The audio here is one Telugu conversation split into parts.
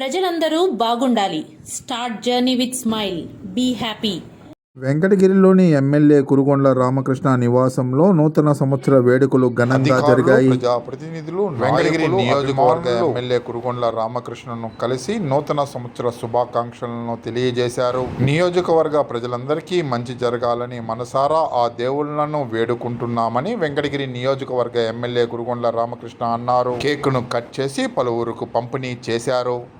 ప్రజలందరూ బాగుండాలి. Start journey with smile. Be happy. వెంకటగిరిలోని MLA Kurugondla Ramakrishna నివాసంలో నూతన సంవత్సర వేడుకలు ఘనంగా జరిగాయి. ప్రజాప్రతినిధులు వెంకటగిరి నియోజకవర్గ ఎమ్మెల్యే కురుగొండ్ల రామకృష్ణను కలిసి నూతన సంవత్సర శుభాకాంక్షలను తెలియజేశారు. నియోజకవర్గ ప్రజలందరికీ మంచి జరగాలని మనసారా ఆ దేవుళ్ళను వేడుకుంటున్నామని వెంకటగిరి నియోజకవర్గ ఎమ్మెల్యే కురుగొండ్ల రామకృష్ణ అన్నారు. కేకును కట్ చేసి పలువురుకు పంపిణీ చేశారు.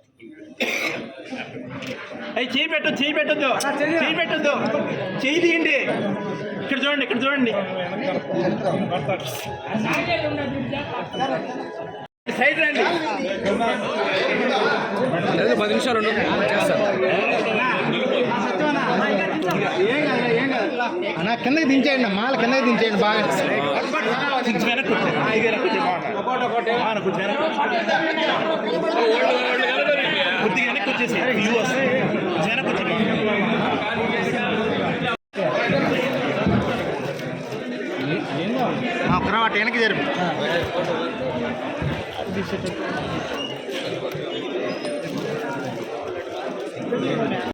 అయ్యి చేయి పెట్టు చేయి పెట్టద్దు. చేయి పెట్టద్దు. చేయి తీయండి. ఇక్కడ చూడండి ఇక్కడ చూడండి. సైడ్ రండి. పది నిమిషాలు అన్న కిందకి దించేయండి మాల కిందకి దించేయండి బాగా. వెనక్కి వెనక్కి కొద్దిగా వెనక్కి వచ్చేసి వ్యూ వస్తుంది వెనక్కి వచ్చి ఒక వెనక్కి జరిపి Thank you.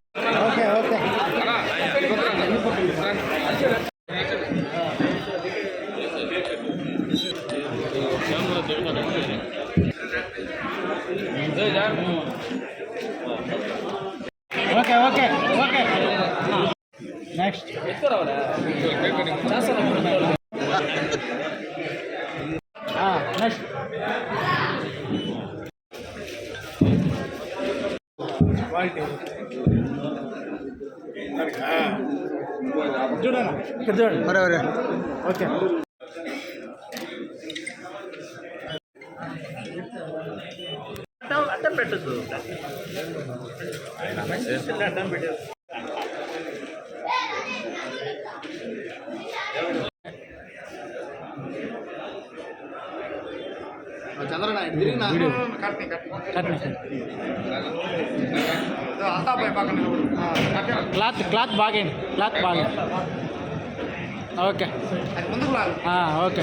Okay okay okay. Next next ఇక్కడ చూడండి. ఒరే. ఓకే. అడ్డం పెట్టద్దు అడ్డం పెట్టదు చంద్రనాయుడు తిరిగినా క్లాత్ క్లాత్ బాగేయండి క్లాత్ బాగా ఓకే ఆ, ఓకే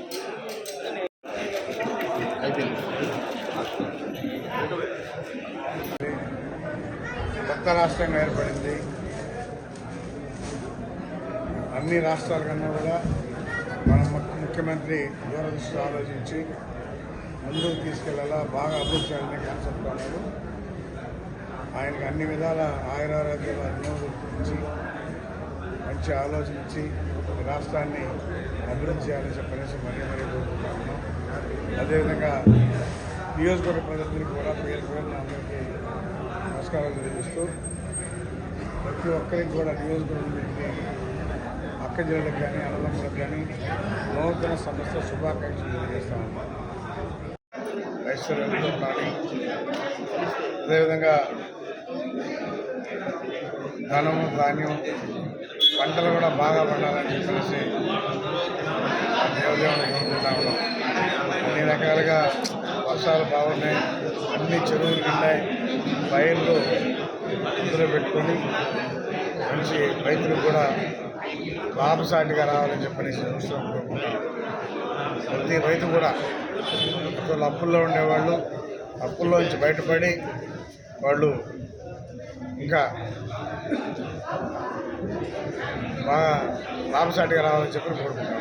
కొత్త రాష్ట్రంగా ఏర్పడింది. అన్ని రాష్ట్రాల కన్నా కూడా మన ముఖ్యమంత్రి దూరదృష్టి ఆలోచించి ముందుకు తీసుకెళ్ళాలా బాగా అభివృద్ధి చేయాలనే కాన్సెప్ట్ అన్నారు ఆయనకు అన్ని విధాల ఆయురారోగ్యాలు అభివృద్ధి మంచి ఆలోచించి రాష్ట్రాన్ని అభివృద్ధి చేయాలని చెప్పనేసి మరీ మరీ కోరుకుంటున్నాను. అదేవిధంగా నియోజకవర్గ ప్రజలందరికీ కూడా పేరు పేరున అందరికీ నమస్కారాలు తెలియజేస్తూ ప్రతి ఒక్కరికి కూడా నియోజకవర్గానికి అక్క జిల్లాలకు కానీ అన్నదమ్ములకు కానీ నూతన సంస్థ శుభాకాంక్షలు తెలియజేస్తా ఉన్నాను ఐశ్వర్యంతో కానీ అదేవిధంగా ధనము ధాన్యం పంటలు కూడా బాగా పండాలని చెప్పేసి దేవదేవుని కోరుకుంటా ఉన్నాం. అన్ని రకాలుగా వర్షాలు బాగున్నాయి అన్ని చెరువులు నిండాయి. బయళ్ళు ఇందులో పెట్టుకొని మంచి రైతులకు కూడా లాభసాటిగా రావాలని చెప్పని సంవత్సరం ప్రతి రైతు కూడా అసలు అప్పుల్లో ఉండేవాళ్ళు అప్పుల్లో నుంచి బయటపడి వాళ్ళు ఇంకా బాగా లాభసాటిగా రావాలని చెప్పి కోరుకుంటాం